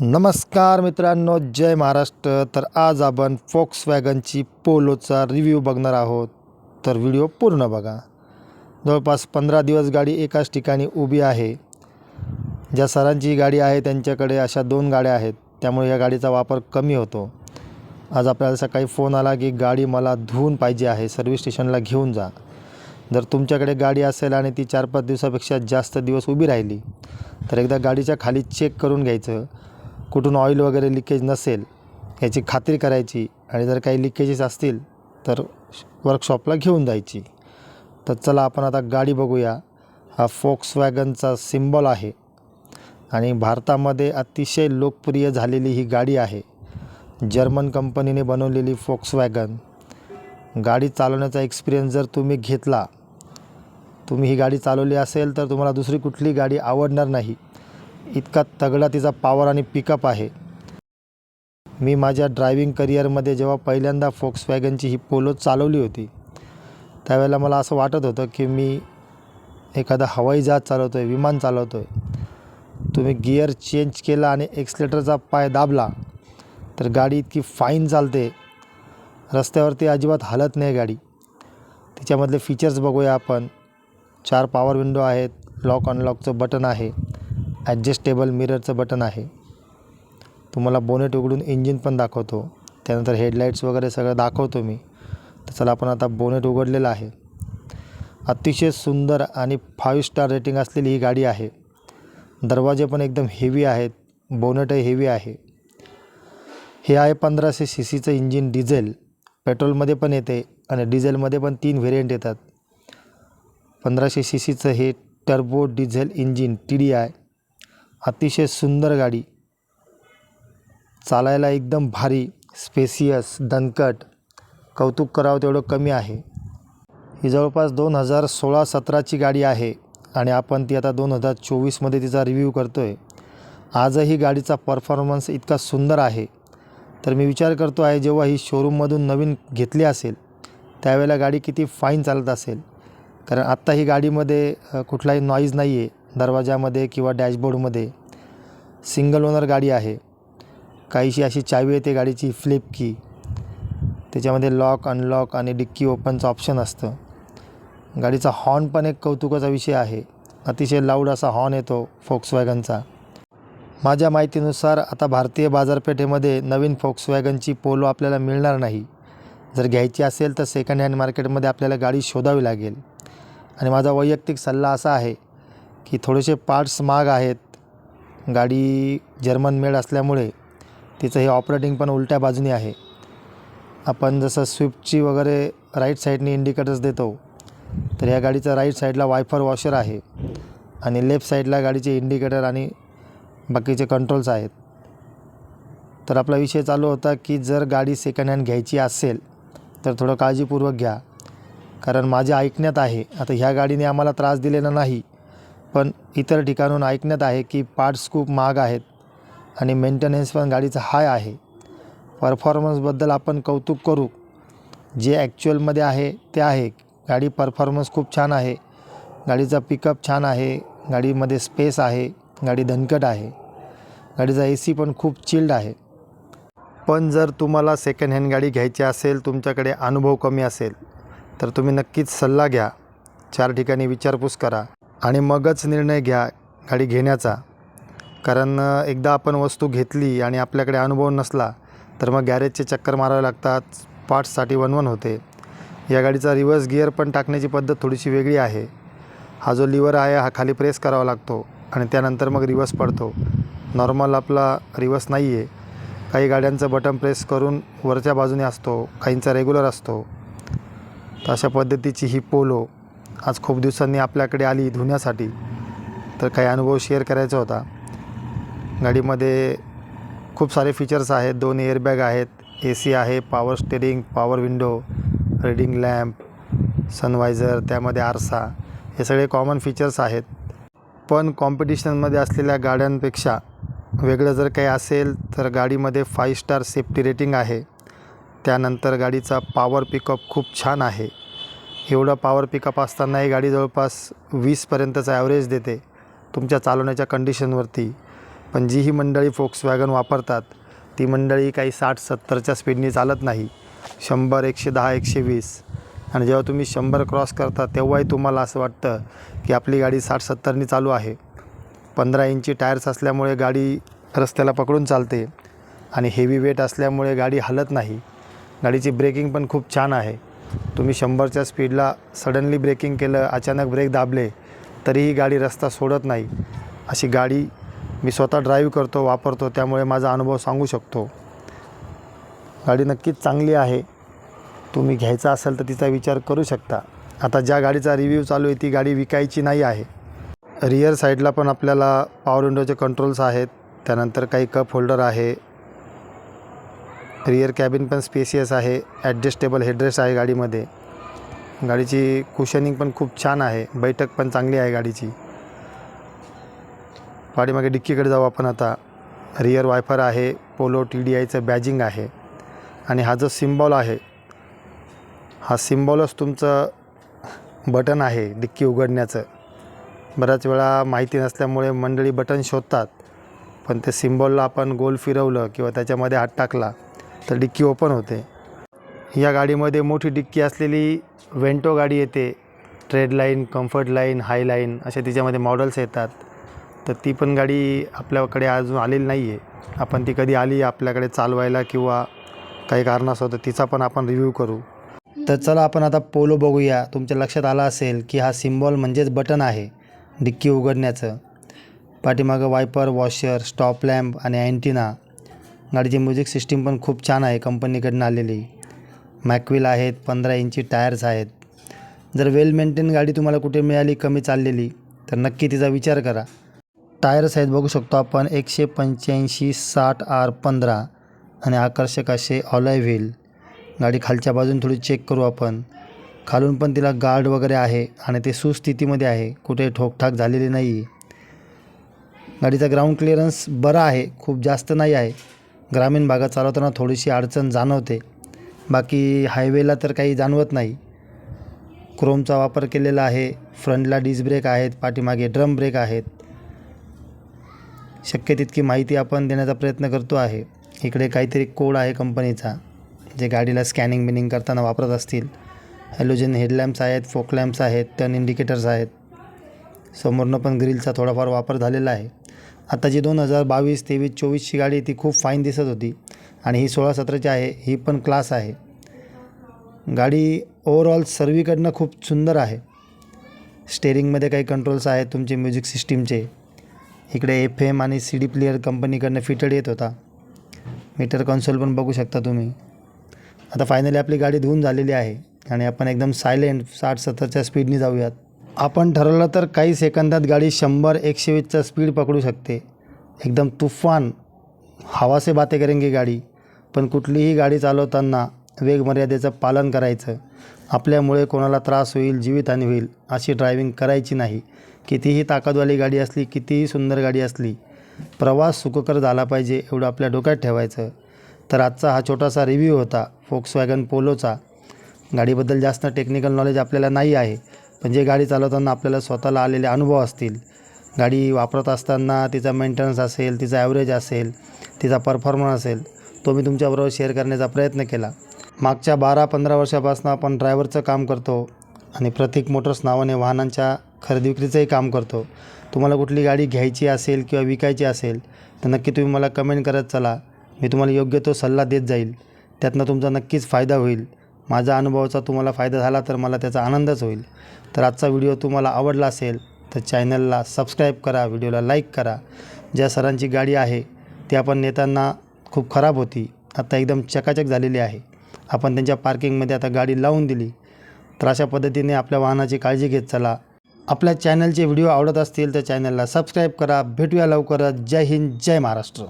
नमस्कार मित्रांनो जय महाराष्ट्र. तर आज आपण फोक्स वॅगनची पोलोचा रिव्ह्यू बघणार आहोत. तर व्हिडिओ पूर्ण बघा. जवळपास पंधरा दिवस गाडी एकाच ठिकाणी उभी आहे. ज्या सरांची गाडी आहे त्यांच्याकडे अशा दोन गाड्या आहेत. त्यामुळे या गाडीचा वापर कमी होतो. आज आपल्याला सकाळी फोन आला की गाडी मला धुवून पाहिजे आहे. सर्व्हिस स्टेशनला घेऊन जा. जर तुमच्याकडे गाडी असेल आणि ती चार पाच दिवसापेक्षा जास्त दिवस उभी राहिली तर एकदा गाडीच्या खाली चेक करून घ्यायचं. कुठून ऑइल वगैरे लिकेज नसेल याची खात्री करायची आणि जर काही लिकेजेस असतील तर वर्कशॉपला घेऊन जायची. तर चला आपण आता गाडी बघूया. हा फोक्स वॅगनचा सिम्बॉल आहे. आणि भारतामध्ये अतिशय लोकप्रिय झालेली ही गाडी आहे. जर्मन कंपनीने बनवलेली फोक्स वॅगन गाडी चालवण्याचा एक्सपिरियन्स जर तुम्ही घेतला तुम्ही ही गाडी चालवली असेल तर तुम्हाला दुसरी कुठली गाडी आवडणार नाही. इतका तगडा तिचा पॉवर आणि पिकअप आहे. मी माझ्या ड्रायव्हिंग करिअरमध्ये जेव्हा पहिल्यांदा फोक्स वॅगनची ही पोलो चालवली होती त्यावेळेला मला असं वाटत होतं की मी एखादा हवाई जहाज चालवतो आहे विमान चालवतो आहे तुम्ही गिअर चेंज केला आणि एक्सलेटरचा पाय दाबला तर गाडी इतकी फाईन चालते. रस्त्यावरती अजिबात हलत नाही गाडी. तिच्यामधले फीचर्स बघूया आपण. चार पॉवर विंडो आहेत लॉक अनलॉकचं बटन आहे. ॲडजस्टेबल मिररचं बटन आहे. तुम्हाला बोनेट उघडून इंजिन पण दाखवतो. त्यानंतर हेडलाईट्स वगैरे सगळं दाखवतो मी. तर चला आपण आता बोनेट उघडलेलं आहे. अतिशय सुंदर आणि फाईव्ह स्टार रेटिंग असलेली ही गाडी आहे. दरवाजे पण एकदम हेवी आहेत. बोनेटही हेवी आहे. हे आहे पंधराशे सी सीचं इंजिन डिझेल पेट्रोलमध्ये पण येते आणि डिझेलमध्ये पण तीन व्हेरियंट येतात. पंधराशे सी सीचं हे turbo diesel engine T D I अतिशय सुंदर गाडी. चालायला एकदम भारी स्पेसियस दणकट. कौतुक करावं तेवढं कमी आहे. ही जवळपास दोन हजार सोळा सतराची गाडी आहे आणि आपण ती आता दोन हजार चोवीसमध्ये तिचा रिव्ह्यू करतो आहे आजही गाडीचा परफॉर्मन्स इतका सुंदर आहे. तर मी विचार करतो आहे जेव्हा ही शोरूममधून नवीन घेतली असेल त्यावेळेला गाडी किती फाईन चालत असेल. कारण आत्ता ही गाडीमध्ये कुठलाही नॉईज नाही आहे दरवाजामध्ये किंवा डॅशबोर्डमध्ये सिंगल ओनर गाडी आहे. काहीशी अशी चावी येते गाडीची फ्लिप की त्याच्यामध्ये लॉक अनलॉक आणि डिक्की ओपनचं ऑप्शन असतं. गाडीचा हॉर्न पण एक कौतुकाचा विषय आहे. अतिशय लाऊड असा हॉर्न येतो फोक्सवॅगनचा माझ्या माहितीनुसार आता भारतीय बाजारपेठेमध्ये नवीन फोक्सवॅगनची पोलो आपल्याला मिळणार नाही. जर घ्यायची असेल तर सेकंड हँड मार्केटमध्ये आपल्याला गाडी शोधावी लागेल. आणि माझा वैयक्तिक सल्ला असा आहे की थोडेसे पार्ट्स महाग आहेत. गाडी जर्मन मेड असल्यामुळे तिचं हे ऑपरेटिंग पण उलट्या बाजूने आहे. आपण जसं स्विफ्टची वगैरे राईट साईडने इंडिकेटर्स देतो तर या गाडीचं राईट साईडला वायफर वॉशर आहे आणि लेफ्ट साईडला गाडीचे इंडिकेटर आणि बाकीचे कंट्रोल्स आहेत. तर आपला विषय चालू होता की जर गाडी सेकंड हँड घ्यायची असेल तर थोडं काळजीपूर्वक घ्या. कारण माझ्या ऐकण्यात आहे आता ह्या गाडीने आम्हाला त्रास दिलेला नाही. पण इतर ठिकाणून ऐकण्यात आहे की पार्ट्स खूप महाग आहेत आणि मेंटेनन्स पण गाडीचा हाय आहे. परफॉर्मन्सबद्दल आपण कौतुक करू. जे ॲक्च्युअलमध्ये आहे ते आहे. गाडी परफॉर्मन्स खूप छान आहे. गाडीचा पिकअप छान आहे. गाडीमध्ये स्पेस आहे. गाडी दणकट आहे. गाडीचा ए सी पण खूप चिल्ड आहे. पण जर तुम्हाला सेकंड हँड गाडी घ्यायची असेल तुमच्याकडे अनुभव कमी असेल तर तुम्ही नक्कीच सल्ला घ्या. चार ठिकाणी विचारपूस करा. आणि मगच निर्णय घ्या गाडी घेण्याचा. कारण एकदा आपण वस्तू घेतली आणि आपल्याकडे अनुभव नसला तर मग गॅरेजचे चक्कर मारावे लागतात पार्ट्ससाठी वनवन होते. या गाडीचा रिव्हर्स गिअर पण टाकण्याची पद्धत थोडीशी वेगळी आहे. हा जो लिव्हर आहे हा खाली प्रेस करावा लागतो आणि त्यानंतर मग रिव्हर्स पडतो. नॉर्मल आपला रिव्हर्स नाही आहे काही गाड्यांचं बटन प्रेस करून वरच्या बाजूने असतो काहींचा रेग्युलर असतो. तर अशा पद्धतीची ही पोलो आज खूप दिवसांनी आपल्याकडे आली धुण्यासाठी. तर काही अनुभव शेअर करायचा होता. गाडीमध्ये खूप सारे फीचर्स आहेत. दोन एअरबॅग आहेत. ए सी आहे power steering power window reading lamp sun visor त्यामध्ये आरसा. हे सगळे कॉमन फीचर्स आहेत. पण कॉम्पिटिशनमध्ये असलेल्या गाड्यांपेक्षा वेगळं जर काही असेल तर गाडीमध्ये फाईव्ह स्टार सेफ्टी रेटिंग आहे. त्यानंतर गाडीचा पॉवर पिकअप खूप छान आहे. एवढा पॉवर पिकअप असतानाही गाडी जवळपास वीसपर्यंतचा ॲव्हरेज देते तुमच्या चालवण्याच्या कंडिशनवरती पण जी ही मंडळी फोक्स वॅगन वापरतात ती मंडळी काही साठ सत्तरच्या स्पीडनी चालत नाही. शंभर एकशे दहा एकशे वीस. आणि जेव्हा तुम्ही शंभर क्रॉस करता तेव्हाही तुम्हाला असं वाटतं की आपली गाडी साठ सत्तरनी चालू आहे. पंधरा इंची टायर्स असल्यामुळे गाडी रस्त्याला पकडून चालते आणि हेवी वेट असल्यामुळे गाडी हलत नाही. गाडीची ब्रेकिंग पण खूप छान आहे. तुम्ही शंभरच्या स्पीडला सडनली ब्रेकिंग केलं अचानक ब्रेक दाबले तरीही गाडी रस्ता सोडत नाही. अशी गाडी मी स्वतः ड्राईव्ह करतो वापरतो त्यामुळे माझा अनुभव सांगू शकतो. गाडी नक्कीच चांगली आहे. तुम्ही घ्यायचा असेल तर तिचा विचार करू शकता. आता ज्या गाडीचा रिव्ह्यू चालू आहे ती गाडी विकायची नाही आहे. रिअर साईडला पण आपल्याला पॉवर विंडोचे कंट्रोल्स आहेत. त्यानंतर काही कप होल्डर आहे. रिअर कॅबिन पण स्पेसियस आहे. ॲडजस्टेबल हेडरेस्ट आहे गाडीमध्ये. गाडीची कुशनिंग पण खूप छान आहे. बैठक पण चांगली आहे गाडीची. पाठीमागे डिक्कीकडे जाऊ आपण आता. रिअर वायफर आहे. पोलो टी डी आयचं बॅजिंग आहे. आणि हा जो सिम्बॉल आहे हा सिम्बॉलच तुमचं बटन आहे डिक्की उघडण्याचं. बऱ्याच वेळा माहिती नसल्यामुळे मंडळी बटन शोधतात. पण ते सिम्बॉलला आपण गोल फिरवलं किंवा त्याच्यामध्ये हात टाकला तर डिक्की ओपन होते. या गाडीमध्ये मोठी डिक्की असलेली वेंटो गाडी येते. Trade line comfort line high line अशा तिच्यामध्ये मॉडेल्स येतात. तर ती पण गाडी आपल्याकडे अजून आलेली नाही आहे आपण ती कधी आली आपल्याकडे चालवायला किंवा काही कारणास्तव तर तिचा पण आपण रिव्ह्यू करू. तर चला आपण आता पोलो बघूया. तुमच्या लक्षात आलं असेल की हा सिम्बॉल म्हणजेच बटन आहे डिक्की उघडण्याचं. पाठीमागं वायपर वॉशर स्टॉप लॅम्प आणि अँटिना गाडीची म्युझिक सिस्टीम पण खूप छान आहे. कंपनीकडनं आलेली. मॅकविल आहेत पंधरा इंची टायर्स आहेत. जर वेल मेंटेन गाडी तुम्हाला कुठे मिळाली कमी चाललेली तर नक्की तिचा विचार करा. टायर्स आहेत बघू शकतो आपण एकशे पंच्याऐंशी साठ आर पंधरा आणि आकर्षक असे ऑलॉय व्हील गाडी खालच्या बाजून थोडी चेक करू आपण. खालून पण तिला गार्ड वगैरे आहे आणि ते सुस्थितीमध्ये आहे. कुठे ठोकठाक झालेली नाही गाडीचा ग्राउंड क्लिअरन्स बरा आहे खूप जास्त नाही आहे. ग्रामीण भागात चालवताना थोडीशी अडचण जाणवते. बाकी हायवेला तर काही जाणवत नाही. क्रोमचा वापर केलेला आहे. फ्रंटला डिस्क ब्रेक आहेत. पाठीमागे ड्रम ब्रेक आहेत. शक्य तितकी माहिती आपण देण्याचा प्रयत्न करतो आहे. इकडे काहीतरी कोड आहे कंपनीचा जे गाडीला स्कॅनिंग बिनिंग करताना वापरत असतील. हॅलोजन हेडलॅम्प्स आहेत फोक लॅम्प्स आहेत टर्न इंडिकेटर्स आहेत. समोरनं पण ग्रिलचा थोडाफार वापर झालेला आहे. आता जी दोन हजार बावीस तेवीस चोवीसची गाडी ती खूप फाईन दिसत होती. आणि ही सोळा सतराची आहे ही पण क्लास आहे. गाडी ओवरऑल सर्वीकडनं खूप सुंदर आहे. स्टेरिंगमध्ये काही कंट्रोल्स आहेत तुमचे म्युझिक सिस्टीमचे इकडे एफ एम आणि सी डी प्लेअर कंपनीकडनं फिटेड येत होता. मीटर कन्सोल पण बघू शकता तुम्ही. आता फायनली आपली गाडी धुवून झालेली आहे. आणि आपण एकदम सायलेंट साठ सत्तरच्या स्पीडने जाऊयात. आपण ठरवलं तर काही सेकंदात गाडी शंभर एकशे वीसचा स्पीड पकडू शकते. एकदम तुफान हवा से बाते करेंगे गाडी. पण कुठलीही गाडी चालवताना वेगमर्यादेचं पालन करायचं. आपल्यामुळे कोणाला त्रास होईल जीवितहानी होईल अशी ड्रायव्हिंग करायची नाही. कितीही ताकदवाली गाडी असली कितीही सुंदर गाडी असली प्रवास सुखकर झाला पाहिजे एवढं आपल्या डोक्यात ठेवायचं. तर आजचा हा छोटासा रिव्ह्यू होता. फोक्सवॅगन पोलोचा गाडीबद्दल जास्त टेक्निकल नॉलेज आपल्याला नाही आहे. पण जे गाडी चालवताना आपल्याला स्वतःला आलेले अनुभव असतील. गाडी वापरत असताना तिचा मेंटेनन्स असेल तिचा ॲव्हरेज असेल तिचा परफॉर्मन्स असेल तो मी तुमच्याबरोबर शेअर करण्याचा प्रयत्न केला. मागच्या बारा पंधरा वर्षापासून आपण ड्रायव्हरचं काम करतो आणि प्रतीक मोटर्स नावाने वाहनांच्या खरेदी विक्रीचंही काम करतो. तुम्हाला कुठली गाडी घ्यायची असेल किंवा विकायची असेल तर नक्की तुम्ही मला कमेंट करत चला. मी तुम्हाला योग्य तो सल्ला देत जाईल. त्यातनं तुमचा नक्कीच फायदा होईल. माझा अनुभवाचा तुम्हाला फायदा झाला तर मला त्याचा आनंदच होईल. तर आजचा व्हिडिओ तुम्हाला आवडला असेल तर चॅनलला सबस्क्राईब करा व्हिडिओला लाईक करा. ज्या सरांची गाडी आहे ती आपण नेताना खूप खराब होती. आता एकदम चकाचक झालेली आहे. आपण त्यांच्या पार्किंगमध्ये आता गाडी लावून दिली. तर अशा पद्धतीने आपल्या वाहनाची काळजी घेत चला. आपल्या चॅनलचे व्हिडिओ आवडत असतील तर चॅनलला सबस्क्राईब करा. भेटूया लवकरच. जय हिंद जय महाराष्ट्र.